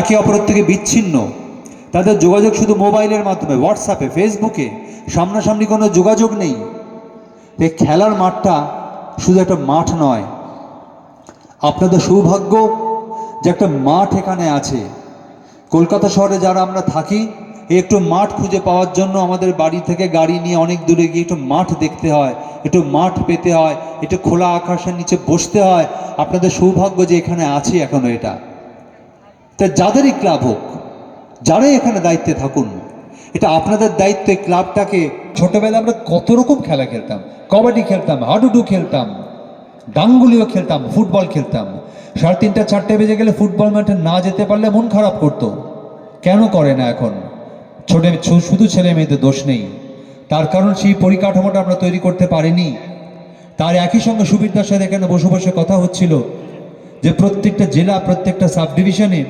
একে অপরের থেকে বিচ্ছিন্ন। তাদের যোগাযোগ শুধু মোবাইলের মাধ্যমে হোয়াটসঅ্যাপে ফেসবুকে সামনাসামনি কোনো যোগাযোগ নেই। এই খেলার মাঠটা শুধু একটা মাঠ নয়, আপনাদের সৌভাগ্য যে একটা মাঠ এখানে আছে। কলকাতা শহরে যারা আমরা থাকি একটু মাঠ খুঁজে পাওয়ার জন্য আমাদের বাড়ি থেকে গাড়ি নিয়ে অনেক দূরে গিয়ে একটু মাঠ দেখতে হয়, একটু মাঠ পেতে হয়, একটু খোলা আকাশের নিচে বসতে হয়। আপনাদের সৌভাগ্য যে এখানে আছে এখনও এটা। তা যাদেরই ক্লাব হোক, যারাই এখানে দায়িত্বে থাকুন, এটা আপনাদের দায়িত্ব ক্লাবটাকে ছোটবেলায় আমরা কত রকম খেলা খেলতাম, কবাডি খেলতাম, হাডুডু খেলতাম ডাঙ্গুলিও খেলতাম, ফুটবল খেলতাম। সাড়ে তিনটা, চারটে বেজে গেলে ফুটবল মাঠে না যেতে পারলে মন খারাপ করতো। কেন করে না এখন? ছোট শুধু ছেলে মেয়েদের দোষ নেই। তার কারণ সেই পরিকাঠামোটা আমরা তৈরি করতে পারিনি। তার একই সঙ্গে সুবিধার সাথে এখানে বসে বসে কথা হচ্ছিল যে প্রত্যেকটা জেলা, প্রত্যেকটা সাব ডিভিশনে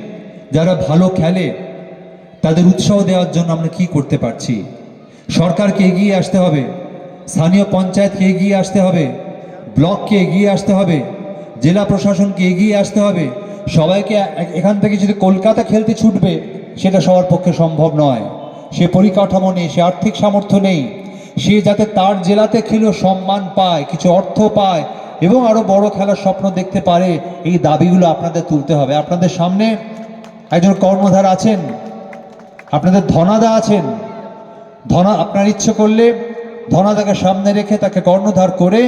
যারা ভালো খেলে, তাদের উৎসাহ দেওয়ার জন্য আমরা কি করতে পারছি? সরকারকে এগিয়ে আসতে হবে, স্থানীয় পঞ্চায়েতকে এগিয়ে আসতে হবে, ব্লককে এগিয়ে আসতে হবে, জেলা প্রশাসনকে এগিয়ে আসতে হবে। সবাইকে এখান থেকে যদি কলকাতা খেলতে ছুটবে, সেটা সবার পক্ষে সম্ভব নয়। সে পরিকাঠামো নেই, সে আর্থিক সামর্থ্য নেই। সে যাতে তার জেলাতে খেলেও সম্মান পায়, কিছু অর্থ পায়, এবং আরও বড় খেলার স্বপ্ন দেখতে পারে, এই দাবিগুলো আপনাদের তুলতে হবে। আপনাদের সামনে একজন কর্মধার আছেন, আপনাদের ধনাদা আছেন, ধনা আপনার ইচ্ছে করলে ধনাদাকে সামনে রেখে তাকে কর্ণধার করে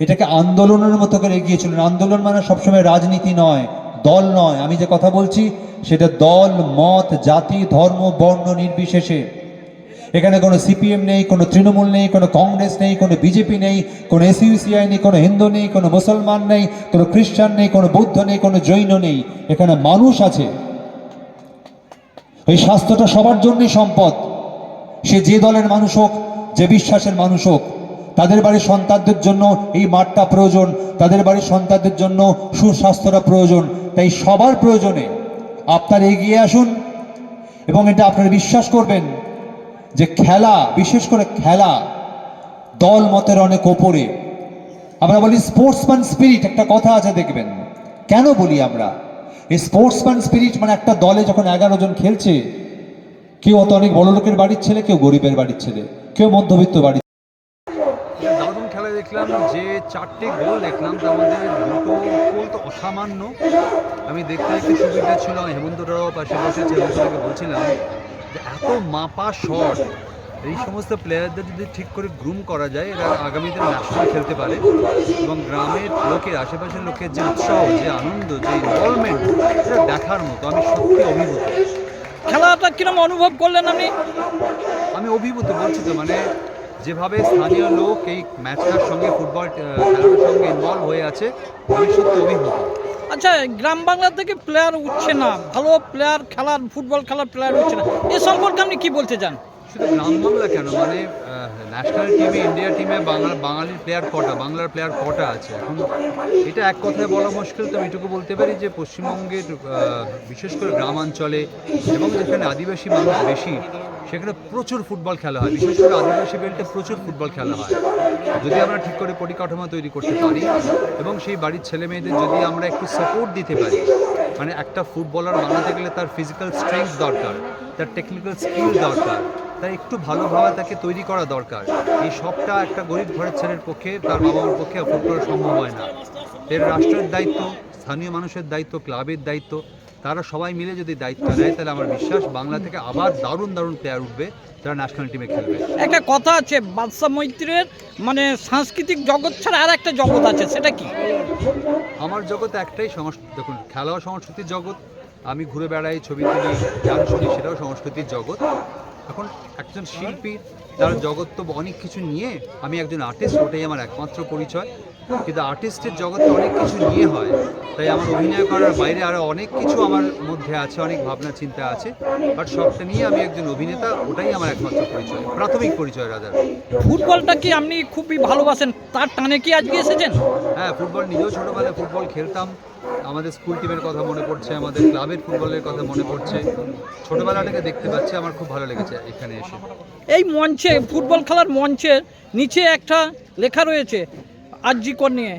এটাকে আন্দোলনের মতো করে এগিয়ে চলুন। আন্দোলন মানে সবসময় রাজনীতি নয়, দল নয়। আমি যে কথা বলছি, সেটা দল, মত, জাতি, ধর্ম, বর্ণ নির্বিশেষে। এখানে কোনো সিপিএম নেই, কোনো তৃণমূল নেই, কোনো কংগ্রেস নেই, কোনো বিজেপি নেই, কোনো এসইউসিআই নেই, কোনো হিন্দু নেই, কোনো মুসলমান নেই, কোনো খ্রিস্টান নেই, কোনো বৌদ্ধ নেই, কোনো জৈন নেই। এখানে মানুষ আছে। এই স্বাস্থ্যটা সবার জন্যই সম্পদ। সে যে দলের মানুষ হোক, যে বিশ্বাসের মানুষ হোক, তাদের বাড়ির সন্তানদের জন্য এই মাঠটা প্রয়োজন, তাদের বাড়ির সন্তানদের জন্য সুস্বাস্থ্যটা প্রয়োজন, তাই সবার প্রয়োজনে আপনার এগিয়ে আসুন এবং এটা আপনারা বিশ্বাস করবেন যে খেলা, বিশেষ করে খেলা, দল মতের অনেক ওপরে। আমরা বলি স্পোর্টসম্যান স্পিরিট, একটা কথা আছে দেখবেন। কেন বলি আমরা? এই স্পোর্টসম্যান স্পিরিট মানে একটা দলে যখন এগারো জন খেলছে, কেউ অত অনেক বড় লোকের বাড়ির ছেলে, কেউ গরিবের বাড়ির ছেলে, কেউ মধ্যবিত্ত বাড়ির দারুণ খেলা দেখলাম, যে চারটে গোল দেখলাম, তার মধ্যে দুটো গোল তো অসামান্য। আমি দেখতে দেখতে সুবিধা ছিল, হেমন্তরাও পাশে বসেছে হেমন্তকে বলছিলাম যে এত মাপা শট এই সমস্ত প্লেয়ারদের যদি ঠিক করে গ্রুম করা যায় এরা আগামীতে ন্যাশনাল খেলতে পারে। এবং গ্রামের লোকের আশেপাশের লোকের যে উৎসাহ যে আনন্দ যে ইনভলভমেন্ট সেটা দেখার মতো আমি সত্যি অভিভূত। খেলাটা কিরম অনুভব করলেন আপনি? আমি অভিভূত বলছি তো মানে যেভাবে স্থানীয় লোক এই ম্যাচটার সঙ্গে ফুটবল খেলাটার সঙ্গে ইনভলভ হয়ে আছে আমি সত্যি অভিভূত। আচ্ছা গ্রাম বাংলা থেকে প্লেয়ার উঠছে না ভালো প্লেয়ার খেলার ফুটবল খেলার প্লেয়ার উঠছে না এ সম্পর্কে আপনি কি বলতে চান? শুধু গ্রাম বাংলা কেন? মানে ন্যাশনাল টিমে ইন্ডিয়া টিমে বাংলা বাঙালির প্লেয়ার কটা? বাংলার প্লেয়ার কটা আছে? এখন এটা এক কথায় বলা মুশকিল, তো এটুকু বলতে পারি যে পশ্চিমবঙ্গের বিশেষ করে গ্রামাঞ্চলে এবং যেখানে আদিবাসী মানুষ বেশি, সেখানে প্রচুর ফুটবল খেলা হয়। বিশেষ করে আদিবাসী বেল্টে প্রচুর ফুটবল খেলা হয়। যদি আমরা ঠিক করে পরিকাঠামো তৈরি করতে পারি এবং সেই বাড়ির ছেলে মেয়েদের যদি আমরা একটু সাপোর্ট দিতে পারি মানে একটা ফুটবলার বানাতে গেলে তার ফিজিক্যাল স্ট্রেংথ দরকার, তার টেকনিক্যাল স্কিল দরকার তাই একটু ভালোভাবে তাকে তৈরি করা দরকার। এই সবটা একটা গরিব ঘরের ছেলের পক্ষে তার বাবা মার পক্ষে অ্যাফোর্ড করা সম্ভব হয় না। এর রাষ্ট্রের দায়িত্ব স্থানীয় মানুষের দায়িত্ব ক্লাবের দায়িত্ব তারা সবাই মিলে যদি দায়িত্ব নেয় তাহলে আমার বিশ্বাস বাংলা থেকে আবার দারুণ দারুণ প্লেয়ার উঠবে যারা ন্যাশনাল টিমে খেলবে। একটা কথা আছে বাদশাহ মৈত্রের মানে সাংস্কৃতিক জগৎ ছাড়া আর একটা জগৎ আছে সেটা কি? আমার জগৎ একটাই সংস্কৃতি দেখুন খেলাও সংস্কৃতির জগৎ আমি ঘুরে বেড়াই ছবি তুলি গান শুনি সেটাও সংস্কৃতির জগৎ। এখন একজন শিল্পী তার জগৎ তো অনেক কিছু নিয়ে আমি একজন আর্টিস্ট ওটাই আমার একমাত্র পরিচয়। কিন্তু আর্টিস্টের জগতে অনেক কিছু নিয়ে হয়। তাই আমার অভিনয় করার বাইরে আরও অনেক কিছু আমার মধ্যে আছে অনেক ভাবনা চিন্তা আছে। বাট সবটা নিয়ে আমি একজন অভিনেতা ওটাই আমার একমাত্র পরিচয় প্রাথমিক পরিচয় রাজার। ফুটবলটা কি আপনি খুবই ভালোবাসেন? তার টানে কি আজকে এসেছেন? হ্যাঁ ফুটবল নিজেও ছোটোবেলায় ফুটবল খেলতাম। আমাদের স্কুল টিমের কথা মনে পড়ছে আমাদের ক্লাবের ফুটবলের কথা মনে পড়ছে। ছোটোবেলাটাকে দেখতে পাচ্ছি আমার খুব ভালো লেগেছে এখানে এসে। এই মঞ্চে ফুটবল খেলার মঞ্চের নিচে একটা লেখা রয়েছে আর্যিকর নিয়ে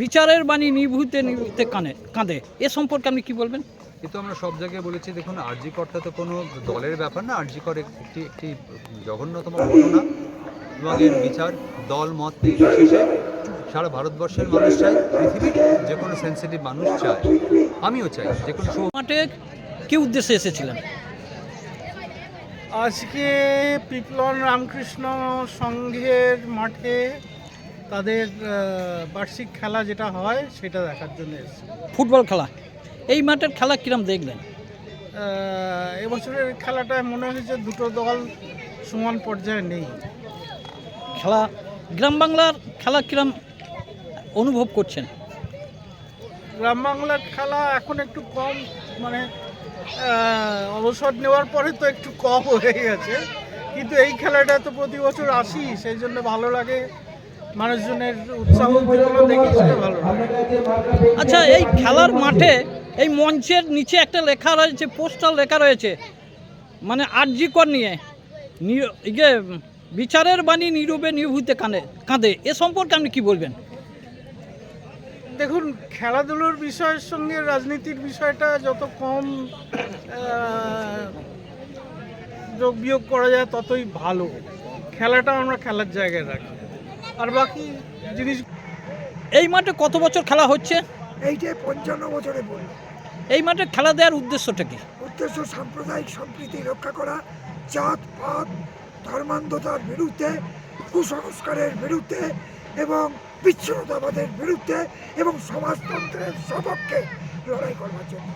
বিচারের বাণী নিভূতে নিভূতে কানে কাঁদে। এ সম্পর্কে আপনি কি বলবেন? কিন্তু আমরা সব জায়গায় বলেছি দেখুন আরজি করটা তো কোনো দলের ব্যাপার না আরজি কর একটি একটি জঘন্যতম ঘটনা। এবং বিচার দল মত নির্বিশেষে সারা ভারতবর্ষের মানুষ চায় পৃথিবীর যে কোনো সেন্সিটিভ মানুষ চায়। আমিও চাই যে কোনো মাঠে কি উদ্দেশ্যে এসেছিলেন? আজকে পিপলন রামকৃষ্ণ সংঘের মাঠে তাদের বার্ষিক খেলা যেটা হয় সেটা দেখার জন্য এসেছি। ফুটবল খেলা। এই মাঠের খেলা কিরম দেখলেন? এবছরের খেলাটায় মনে হয়েছে দুটো দল সমান পর্যায়ে নেই। খেলা গ্রাম বাংলার খেলা কিরম অনুভব করছেন? গ্রাম বাংলার খেলা এখন একটু কম মানে অবসর নেওয়ার পরে তো একটু কম হয়ে গেছে। কিন্তু এই খেলাটা তো প্রতি বছর আসি সেই জন্য ভালো লাগে মানুষজনের উৎসাহ উদ্দীপনা দেখি সেটা ভালো আচ্ছা এই খেলার মাঠে এই মঞ্চের নিচে একটা লেখা রয়েছে পোস্টার লেখা রয়েছে মানে আরজি কর নিয়ে ইয়ে বিচারের বাণী নীরবে নিভূতে কাঁদে কাঁদে। এ সম্পর্কে আপনি কি বলবেন? দেখুন খেলাধুলোর বিষয়ের সঙ্গে রাজনীতির বিষয়টা যত কম যোগ বিয়োগ করা যায় ততই ভালো। খেলাটা আমরা খেলার জায়গায় রাখি। আর বাকি জিনিস এই মাঠে কত বছর খেলা হচ্ছে? এইটাই পঞ্চান্ন বছরে বলল এই মাঠে খেলা দেওয়ার উদ্দেশ্যটা কি? উদ্দেশ্য সাম্প্রদায়িক সম্প্রীতি রক্ষা করা জাত পাত ধর্মান্ধতার বিরুদ্ধে কুসংস্কারের বিরুদ্ধে এবং বিচ্ছিন্নতাবাদের বিরুদ্ধে এবং সমাজতন্ত্রের সপক্ষে লড়াই করবার জন্য।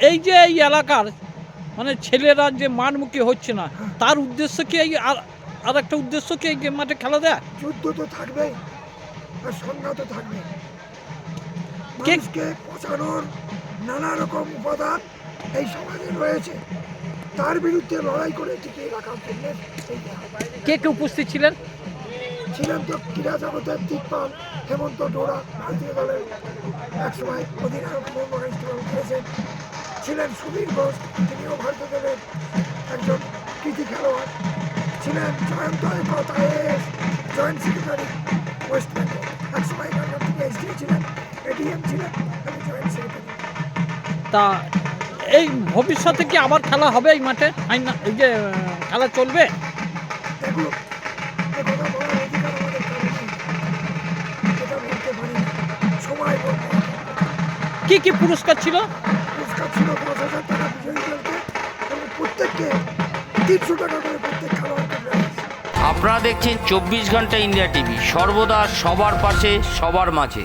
এই যে এই এলাকার মানে ছেলেরা যে মানমুখী হচ্ছে না তার উদ্দেশ্য কি এই আর একটা উদ্দেশ্য কি এই মাঠে খেলা দেয়? যুদ্ধ তো থাকবেই আর সংঘাত থাকবে কে- মানুষকে পচানোর নানা রকম উপাদান এই সমাজে রয়েছে। তার বিরুদ্ধে লড়াই করে টিকিয়ে রাখার জন্য কে কে উপস্থিত ছিলেন? ছিলেন তো ক্রীড়া জগতের দিকপাল হেমন্ত ডোরা ভারতীয় দলের একসময় অধিনায়ক মোহনবাগান খেলেছেন। ছিলেন সুবীর ঘোষ তিনিও ভারতীয় দলের একজন কৃতি খেলোয়াড়। ছিলেন জয়ন্ত একতা as joint secretary West Bengal. একসময় এখানকার থেকে এসডি ছিলেন এডিএম ছিলেন এবং জয়েন্ট সেক্রেটারি। তা এই ভবিষ্যতে কি আবার খেলা হবে এই মাঠে? এই যে খেলা চলবে? কি কি পুরস্কার ছিল? পুরস্কার ছিল দশ হাজার টাকা এবং প্রত্যেককে তিনশো টাকা করে প্রত্যেক খেলোয়াড়কে আপনারা দেখছেন চব্বিশ ঘণ্টা ইন্ডিয়া টিভি। সর্বদা সবার পাশে সবার মাঝে।